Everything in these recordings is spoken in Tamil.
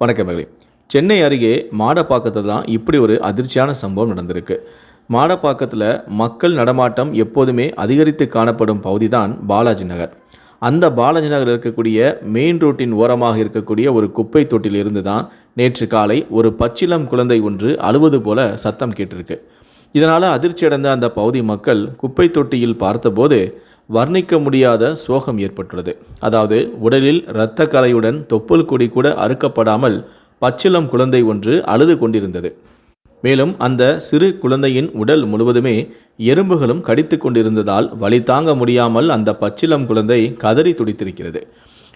வணக்கமகளே சென்னை அருகே மாடப்பாக்கத்தில் தான் இப்படி ஒரு அதிர்ச்சியான சம்பவம் நடந்திருக்கு. மாடப்பாக்கத்தில் மக்கள் நடமாட்டம் எப்போதுமே அதிகரித்து காணப்படும் பகுதி தான் பாலாஜி நகர். அந்த பாலாஜி நகர் இருக்கக்கூடிய மெயின் ரோட்டின் ஓரமாக இருக்கக்கூடிய ஒரு குப்பை தொட்டியில் இருந்து தான் நேற்று காலை ஒரு பச்சிளம் குழந்தை ஒன்று அழுவது போல சத்தம் கேட்டிருக்கு. இதனால் அதிர்ச்சியடைந்த அந்த பகுதி மக்கள் குப்பை தொட்டியில் பார்த்தபோது வர்ணிக்க முடியாத சோகம் ஏற்பட்டுள்ளது. அதாவது உடலில் இரத்த கரையுடன் தொப்புள் கொடி கூட அறுக்கப்படாமல் பச்சிளம் குழந்தை ஒன்று அழுது கொண்டிருந்தது. மேலும் அந்த சிறு குழந்தையின் உடல் முழுவதுமே எறும்புகளும் கடித்து கொண்டிருந்ததால் வழி தாங்க முடியாமல் அந்த பச்சிளம் குழந்தை கதறி துடித்திருக்கிறது.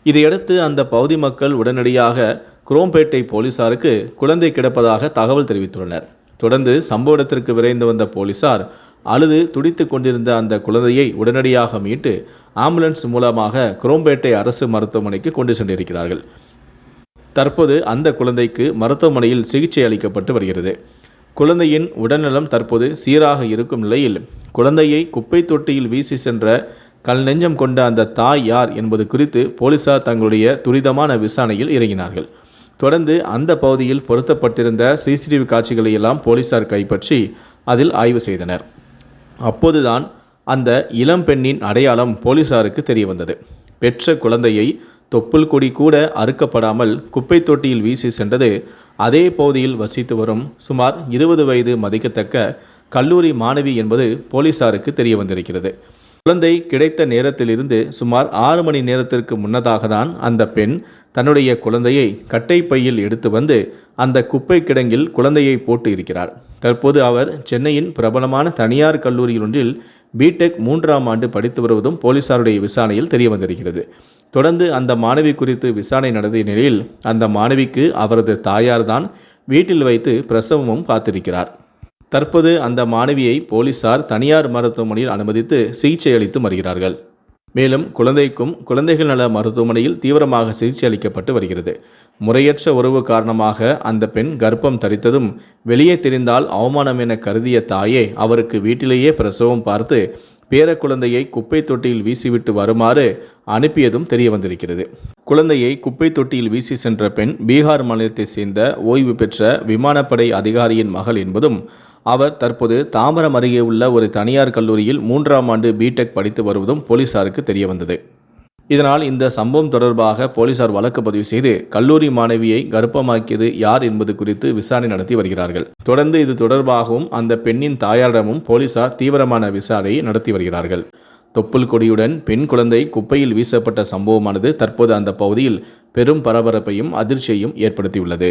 இதையடுத்து அந்த பகுதி மக்கள் உடனடியாக குரோம்பேட்டை போலீசாருக்கு குழந்தை கிடப்பதாக தகவல் தெரிவித்துள்ளனர். தொடர்ந்து சம்பவ இடத்திற்கு விரைந்து வந்த போலீசார் அழுது துடித்து கொண்டிருந்த அந்த குழந்தையை உடனடியாக மீட்டு ஆம்புலன்ஸ் மூலமாக குரோம்பேட்டை அரசு மருத்துவமனைக்கு கொண்டு சென்றிருக்கிறார்கள். தற்போது அந்த குழந்தைக்கு மருத்துவமனையில் சிகிச்சை அளிக்கப்பட்டு வருகிறது. குழந்தையின் உடல்நலம் தற்போது சீராக இருக்கும் நிலையில் குழந்தையை குப்பை தொட்டியில் வீசி சென்ற கல் நெஞ்சம் கொண்ட அந்த தாய் யார் என்பது குறித்து போலீசார் தங்களுடைய துரிதமான விசாரணையில் இறங்கினார்கள். தொடர்ந்து அந்த பகுதியில் பொருத்தப்பட்டிருந்த சிசிடிவி காட்சிகளை எல்லாம் போலீசார் கைப்பற்றி அதில் ஆய்வு செய்தனர். அப்போதுதான் அந்த இளம் பெண்ணின் அடையாளம் போலீசாருக்கு தெரிய வந்தது பெற்ற குழந்தையை தொப்புள் கொடி கூட அறுக்கப்படாமல் குப்பை தொட்டியில் வீசி சென்றது அதே பகுதியில் வசித்து வரும் சுமார் இருபது வயது மதிக்கத்தக்க கல்லூரி மாணவி என்பது போலீசாருக்கு தெரிய வந்திருக்கிறது குழந்தை கிடைத்த நேரத்திலிருந்து சுமார் ஆறு மணி நேரத்திற்கு முன்னதாக தான் அந்த பெண் தன்னுடைய குழந்தையை கட்டை பையில் எடுத்து வந்து அந்த குப்பை கிடங்கில் குழந்தையை போட்டு இருக்கிறார். தற்போது அவர் சென்னையின் பிரபலமான தனியார் கல்லூரியில் ஒன்றில் பிடெக் மூன்றாம் ஆண்டு படித்து வருவதும் போலீசாருடைய விசாரணையில் தெரிய வந்திருக்கிறது. தொடர்ந்து அந்த மாணவி குறித்து விசாரணை நடத்திய நிலையில் அந்த மாணவிக்கு அவரது தாயார்தான் வீட்டில் வைத்து பிரசவமும் பார்த்திருக்கிறார். தற்போது அந்த மாணவியை போலீசார் தனியார் மருத்துவமனையில் அனுமதித்து சிகிச்சை அளித்து வருகிறார்கள். மேலும் குழந்தைக்கும் குழந்தைகள் நல மருத்துவமனையில் தீவிரமாக சிகிச்சை அளிக்கப்பட்டு வருகிறது. முறையற்ற உறவு காரணமாக அந்த பெண் கர்ப்பம் தரித்ததும் வெளியே தெரிந்தால் அவமானம் என கருதிய தாயே அவருக்கு வீட்டிலேயே பிரசவம் பார்த்து பேரக்குழந்தையை குப்பை தொட்டியில் வீசிவிட்டு வருமாறு அனுப்பியதும் தெரிய வந்திருக்கிறது. குழந்தையை குப்பை தொட்டியில் வீசி சென்ற பெண் பீகார் மாநிலத்தை சேர்ந்த ஓய்வு பெற்ற விமானப்படை அதிகாரியின் மகள் என்பதும் அவர் தற்போது தாம்பரம் அருகே உள்ள ஒரு தனியார் கல்லூரியில் மூன்றாம் ஆண்டு பிடெக் படித்து வருவதும் போலீசாருக்கு தெரிய வந்தது இதனால் இந்த சம்பவம் தொடர்பாக போலீசார் வழக்கு பதிவு செய்து கல்லூரி மாணவியை கர்ப்பமாக்கியது யார் என்பது குறித்து விசாரணை நடத்தி வருகிறார்கள். தொடர்ந்து இது தொடர்பாகவும் அந்த பெண்ணின் தாயாரிடமும் போலீசார் தீவிரமான விசாரணையை நடத்தி வருகிறார்கள். தொப்புள் கொடியுடன் பெண் குழந்தை குப்பையில் வீசப்பட்ட சம்பவமானது தற்போது அந்த பகுதியில் பெரும் பரபரப்பையும் அதிர்ச்சியையும் ஏற்படுத்தியுள்ளது.